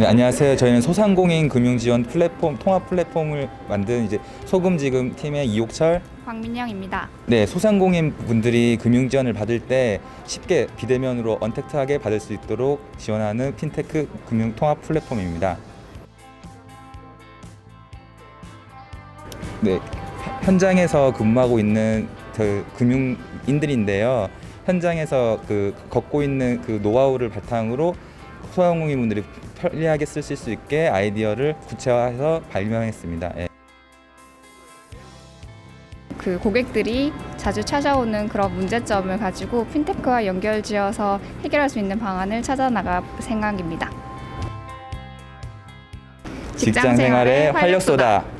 네, 안녕하세요. 저희는 소상공인 금융 지원 플랫폼 통합 플랫폼을 만든 이제 소금 지금 팀의 이옥철. 황민영입니다. 네, 소상공인 분들이 금융 지원을 받을 때 쉽게 비대면으로 언택트하게 받을 수 있도록 지원하는 핀테크 금융 통합 플랫폼입니다. 네, 현장에서 근무하고 있는 그 금융인들인데요. 현장에서 그 걷고 있는 그 노하우를 바탕으로 소상공인분들이 편리하게 쓰실 수 있게 아이디어를 구체화해서 발명했습니다. 예. 그 고객들이 자주 찾아오는 그런 문제점을 가지고 핀테크와 연결지어서 해결할 수 있는 방안을 찾아 나갈 생각입니다. 직장 생활의 활력소다.